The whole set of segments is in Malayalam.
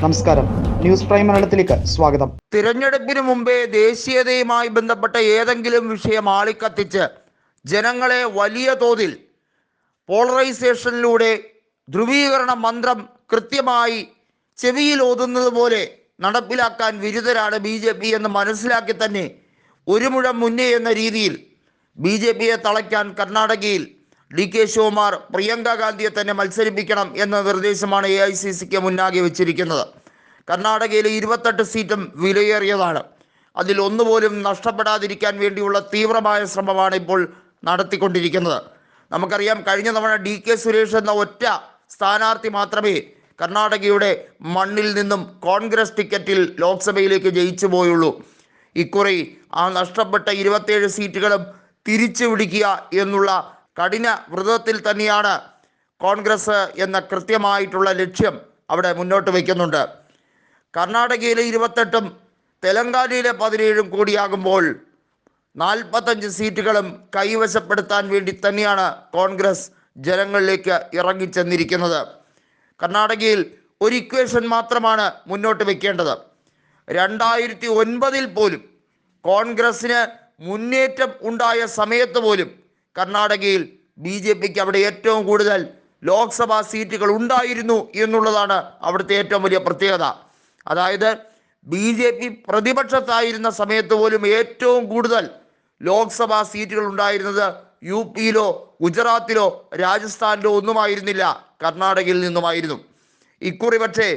നമസ്കാരം. ന്യൂസ് പ്രൈം മലയാളത്തിലേക്ക് സ്വാഗതം. തിരഞ്ഞെടുപ്പിന് മുമ്പേ ദേശീയതയുമായി ബന്ധപ്പെട്ട ഏതെങ്കിലും വിഷയം ആളിക്കത്തിച്ച് ജനങ്ങളെ വലിയ തോതിൽ പോളറൈസേഷനിലൂടെ ധ്രുവീകരണ മന്ത്രം കൃത്യമായി ചെവിയിൽ ഓതുന്നത് പോലെ നടപ്പിലാക്കാൻ വിരുദ്ധരാണ് ബി ജെ പി എന്ന് മനസ്സിലാക്കി തന്നെ ഒരു മുഴം മുന്നേ എന്ന രീതിയിൽ ബി ജെ പിയെ തളയ്ക്കാൻ കർണാടകയിൽ ഡി കെ ശിവകുമാർ പ്രിയങ്ക ഗാന്ധിയെ തന്നെ മത്സരിപ്പിക്കണം എന്ന നിർദ്ദേശമാണ് എ ഐ സി സിക്ക് മുന്നാകെ വെച്ചിരിക്കുന്നത്. കർണാടകയിലെ ഇരുപത്തെട്ട് സീറ്റും വിലയേറിയതാണ്. അതിൽ ഒന്നുപോലും നഷ്ടപ്പെടാതിരിക്കാൻ വേണ്ടിയുള്ള തീവ്രമായ ശ്രമമാണ് ഇപ്പോൾ നടത്തിക്കൊണ്ടിരിക്കുന്നത്. നമുക്കറിയാം കഴിഞ്ഞ തവണ ഡി കെ സുരേഷ് എന്ന ഒറ്റ സ്ഥാനാർത്ഥി മാത്രമേ കർണാടകയുടെ മണ്ണിൽ നിന്നും കോൺഗ്രസ് ടിക്കറ്റിൽ ലോക്സഭയിലേക്ക് ജയിച്ചു പോയുള്ളൂ. ഇക്കുറി ആ നഷ്ടപ്പെട്ട ഇരുപത്തേഴ് സീറ്റുകളും തിരിച്ചു പിടിക്കുക എന്നുള്ള കഠിന വ്രതത്തിൽ തന്നെയാണ് കോൺഗ്രസ് എന്ന കൃത്യമായിട്ടുള്ള ലക്ഷ്യം അവിടെ മുന്നോട്ട് വയ്ക്കുന്നുണ്ട്. കർണാടകയിലെ ഇരുപത്തെട്ടും തെലങ്കാനയിലെ പതിനേഴും കൂടിയാകുമ്പോൾ നാൽപ്പത്തഞ്ച് സീറ്റുകളും കൈവശപ്പെടുത്താൻ വേണ്ടി തന്നെയാണ് കോൺഗ്രസ് ജനങ്ങളിലേക്ക് ഇറങ്ങിച്ചെന്നിരിക്കുന്നത്. കർണാടകയിൽ ഒരു ഇക്വേഷൻ മാത്രമാണ് മുന്നോട്ട് വെക്കേണ്ടത് രണ്ടായിരത്തി ഒൻപതിൽ പോലും കോൺഗ്രസ്സിന് മുന്നേറ്റം ഉണ്ടായ സമയത്ത് പോലും കർണാടകയിൽ ബി ജെ പിക്ക് അവിടെ ഏറ്റവും കൂടുതൽ ലോക്സഭാ സീറ്റുകൾ ഉണ്ടായിരുന്നു എന്നുള്ളതാണ് അവിടുത്തെ ഏറ്റവും വലിയ പ്രത്യേകത. അതായത് ബി ജെ പി പ്രതിപക്ഷത്തായിരുന്ന സമയത്ത് പോലും ഏറ്റവും കൂടുതൽ ലോക്സഭാ സീറ്റുകൾ ഉണ്ടായിരുന്നത് യു പിയിലോ ഗുജറാത്തിലോ രാജസ്ഥാനിലോ ഒന്നുമായിരുന്നില്ല. കർണാടകയിൽ നിന്നുമായിരുന്നു. ഇക്കുറി പക്ഷേ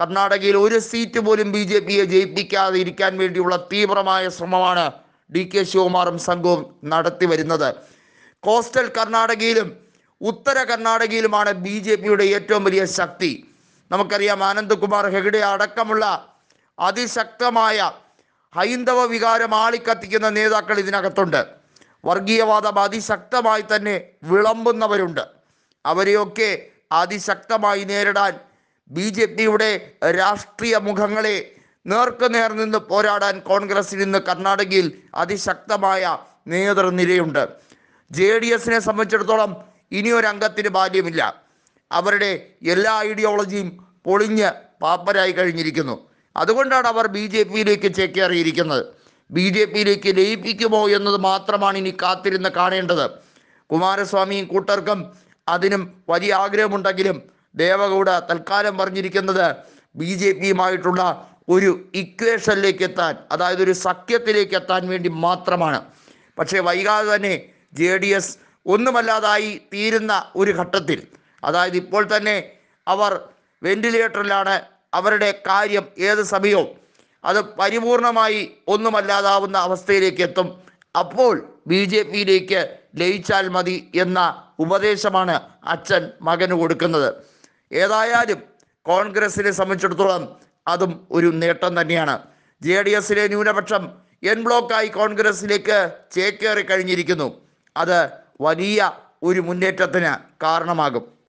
കർണാടകയിൽ ഒരു സീറ്റ് പോലും ബി ജെ പിയെ ജയിപ്പിക്കാതെ ഇരിക്കാൻ വേണ്ടിയുള്ള തീവ്രമായ ശ്രമമാണ് ഡി കെ ശിവകുമാറും സംഘവും നടത്തി വരുന്നത് കോസ്റ്റൽ കർണാടകയിലും ഉത്തര കർണാടകയിലുമാണ് ബി ജെ പിയുടെ ഏറ്റവും വലിയ ശക്തി. നമുക്കറിയാം ആനന്ദ്കുമാർ ഹെഗഡെ അടക്കമുള്ള അതിശക്തമായ ഹൈന്ദവ വികാരം ആളിക്കത്തിക്കുന്ന നേതാക്കൾ ഇതിനകത്തുണ്ട്. വർഗീയവാദം അതിശക്തമായി തന്നെ വിളമ്പുന്നവരുണ്ട്. അവരെയൊക്കെ അതിശക്തമായി നേരിടാൻ ബി ജെ പിയുടെ രാഷ്ട്രീയ മുഖങ്ങളെ നേർക്കുനേർ നിന്ന് പോരാടാൻ കോൺഗ്രസ്സിൽ നിന്ന് കർണാടകയിൽ അതിശക്തമായ നേതൃനിരയുണ്ട്. ജെ ഡി എസിനെ സംബന്ധിച്ചിടത്തോളം ഇനിയൊരു അംഗത്തിന് ബാല്യമില്ല. അവരുടെ എല്ലാ ഐഡിയോളജിയും പൊളിഞ്ഞ് പാപ്പരായി കഴിഞ്ഞിരിക്കുന്നു. അതുകൊണ്ടാണ് അവർ ബി ജെ പിയിലേക്ക് ചേക്കേറിയിരിക്കുന്നത്. ബി ജെ പിയിലേക്ക് ലയിപ്പിക്കുമോ എന്നത് മാത്രമാണ് ഇനി കാത്തിരുന്ന് കാണേണ്ടത്. കുമാരസ്വാമിയും കൂട്ടർക്കും അതിനും വലിയ ആഗ്രഹമുണ്ടെങ്കിലും ദേവഗൗഡ തൽക്കാലം പറഞ്ഞിരിക്കുന്നത് ബി ജെ പിയുമായിട്ടുള്ള ഒരു ഇക്വേഷനിലേക്ക് എത്താൻ അതായത് ഒരു സഖ്യത്തിലേക്ക് എത്താൻ വേണ്ടി മാത്രമാണ്. പക്ഷേ വൈകാതെ തന്നെ ജെ ഡി എസ് ഒന്നുമല്ലാതായി തീരുന്ന ഒരു ഘട്ടത്തിൽ. അതായത് ഇപ്പോൾ തന്നെ അവർ വെന്റിലേറ്ററിലാണ് അവരുടെ കാര്യം ഏത് സമയവും. അത് പരിപൂർണമായി ഒന്നുമല്ലാതാവുന്ന അവസ്ഥയിലേക്ക് എത്തും. അപ്പോൾ ബി ജെ പിയിലേക്ക് ലയിച്ചാൽ മതി എന്ന ഉപദേശമാണ് അച്ഛൻ മകന് കൊടുക്കുന്നത്. ഏതായാലും കോൺഗ്രസിനെ സംബന്ധിച്ചിടത്തോളം അതും ഒരു നേട്ടം തന്നെയാണ്. ജെ ഡി എസിലെ ന്യൂനപക്ഷം എൻ ബ്ലോക്കായി കോൺഗ്രസിലേക്ക് ചേക്കേറി കഴിഞ്ഞിരിക്കുന്നു. അത് വലിയ ഒരു മുന്നേറ്റത്തിന് കാരണമാകും.